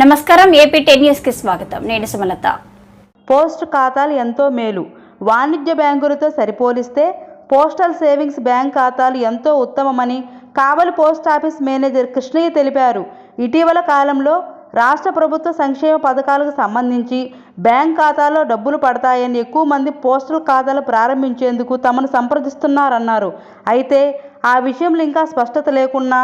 నమస్కారం AP ten న్యూస్కి స్వాగతం. నేను సుమలత. పోస్ట్ ఖాతాలు ఎంతో మేలు. వాణిజ్య బ్యాంకులతో సరిపోలిస్తే పోస్టల్ సేవింగ్స్ బ్యాంక్ ఖాతాలు ఎంతో ఉత్తమమని Kavali post office manager Krishnaiah తెలిపారు. ఇటీవల కాలంలో రాష్ట్ర ప్రభుత్వ సంక్షేమ పథకాలకు సంబంధించి బ్యాంక్ ఖాతాలో డబ్బులు పడతాయని ఎక్కువ మంది పోస్టల్ ఖాతాలు ప్రారంభించేందుకు తమను సంప్రదిస్తున్నారన్నారు. అయితే ఆ విషయంలో ఇంకా స్పష్టత లేకున్నా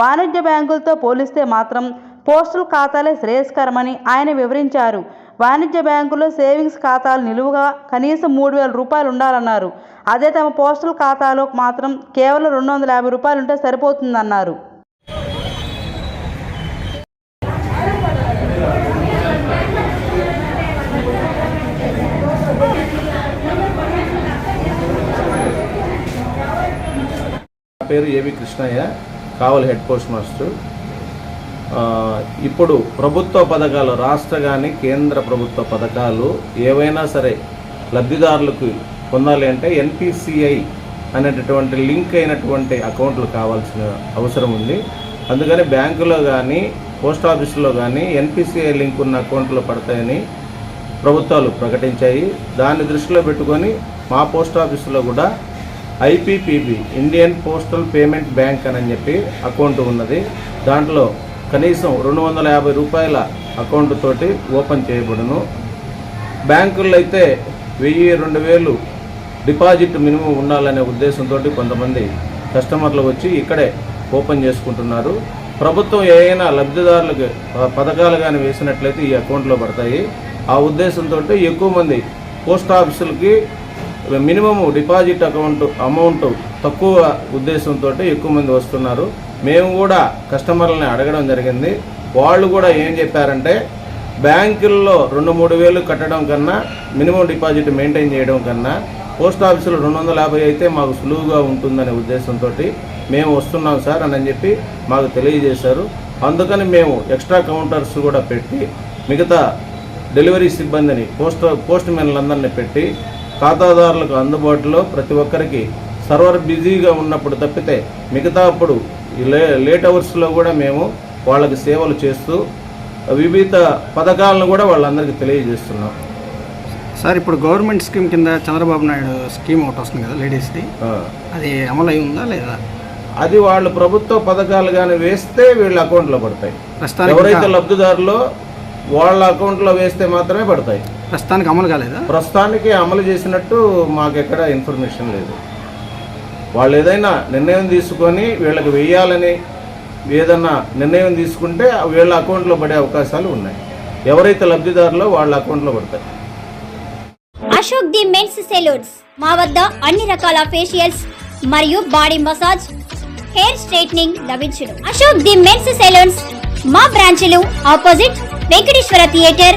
వాణిజ్య బ్యాంకులతో పోలిస్తే మాత్రం పోస్టల్ ఖాతాలే శ్రేయస్కరమని ఆయన వివరించారు. వాణిజ్య బ్యాంకులో సేవింగ్స్ ఖాతాలు నిలువుగా కనీసం మూడు వేల రూపాయలు ఉండాలన్నారు. అదే తమ పోస్టల్ ఖాతాలో మాత్రం కేవలం రెండు వందల యాభై రూపాయలు ఉంటే సరిపోతుందన్నారు. పేరు A V Krishnaiah Kavali head post master. ఇప్పుడు ప్రభుత్వ పథకాలు రాష్ట్ర కానీ కేంద్ర ప్రభుత్వ పథకాలు ఏవైనా సరే లబ్ధిదారులకు పొందాలి అంటే ఎన్పిసిఐ అనేటటువంటి లింక్ అయినటువంటి అకౌంట్లు కావాల్సిన అవసరం ఉంది. అందుకని బ్యాంకులో కానీ పోస్ట్ ఆఫీసులో కానీ ఎన్పిసిఐ లింక్ ఉన్న అకౌంట్లు పడతాయని ప్రభుత్వాలు ప్రకటించాయి. దాన్ని దృష్టిలో పెట్టుకొని మా పోస్ట్ ఆఫీసులో కూడా IPPB Indian postal payment bank అని చెప్పి అకౌంట్ ఉన్నది. దాంట్లో కనీసం రెండు వందల యాభై రూపాయల అకౌంట్ తోటి ఓపెన్ చేయబడును. బ్యాంకుల్లో అయితే వెయ్యి రెండు వేలు డిపాజిట్ మినిమం ఉండాలనే ఉద్దేశంతో కొంతమంది కస్టమర్లు వచ్చి ఇక్కడే ఓపెన్ చేసుకుంటున్నారు. ప్రభుత్వం ఏదైనా లబ్ధిదారులకు పథకాలు కానీ వేసినట్లయితే ఈ అకౌంట్లో పడతాయి. ఆ ఉద్దేశంతో ఎక్కువ మంది పోస్ట్ ఆఫీసులకి మినిమం డిపాజిట్ అకౌంట్ అమౌంట్ తక్కువ ఉద్దేశంతో ఎక్కువ మంది వస్తున్నారు. మేము కూడా కస్టమర్లని అడగడం జరిగింది. వాళ్ళు కూడా ఏం చెప్పారంటే బ్యాంకుల్లో రెండు మూడు వేలు కట్టడం కన్నా మినిమం డిపాజిట్ మెయింటైన్ చేయడం కన్నా పోస్ట్ ఆఫీసులో రెండు వందల యాభై అయితే మాకు సులువుగా ఉంటుందనే ఉద్దేశంతో మేము వస్తున్నాం సార్ అని చెప్పి మాకు తెలియజేశారు. అందుకని మేము ఎక్స్ట్రా కౌంటర్స్ కూడా పెట్టి మిగతా డెలివరీ సిబ్బందిని పోస్ట్ పోస్ట్ మెన్లందరినీ పెట్టి ఖాతాదారులకు అందుబాటులో ప్రతి ఒక్కరికి సర్వర్ బిజీగా ఉన్నప్పుడు తప్పితే మిగతా అప్పుడు లే లేట్ అవర్స్లో కూడా మేము వాళ్ళకి సేవలు చేస్తూ వివిధ పథకాలను కూడా వాళ్ళందరికీ తెలియజేస్తున్నాం. సార్ ఇప్పుడు గవర్నమెంట్ స్కీమ్ కింద చంద్రబాబు నాయుడు స్కీమ్ ఒకటి వస్తుంది కదా లేడీస్ది. అది అమలు అయి ఉందా లేదా? అది వాళ్ళు ప్రభుత్వ పథకాలు కానీ వేస్తే వీళ్ళ అకౌంట్లో పడతాయి. ఎవరైతే లబ్ధిదారులో వాళ్ళ అకౌంట్లో వేస్తే మాత్రమే పడతాయి. ప్రస్తుతానికి అమలు కాలేదా? ప్రస్తుతానికి అమలు చేసినట్టు మాకెక్కడ ఇన్ఫర్మేషన్ లేదు. వాళ్ళు ఏదైనా నిర్ణయం తీసుకొని వీళ్ళకి వెయ్యాలని ఏదన్నా నిర్ణయం తీసుకుంటే వీళ్ళ అకౌంట్లో పడే అవకాశాలు ఉన్నాయి. ఎవరైతే లబ్ధిదారులో వాళ్ళ అకౌంట్లో పడతాయి. Ashok the men's saloons. మా వద్ద అన్ని రకాల ఫేషియల్స్ మరియు బాడీ మసాజ్ హెయిర్ స్ట్రైట్నింగ్ లభించును. Ashok the men's saloons. మా బ్రాంచ్లు opposite Venkateswara theatre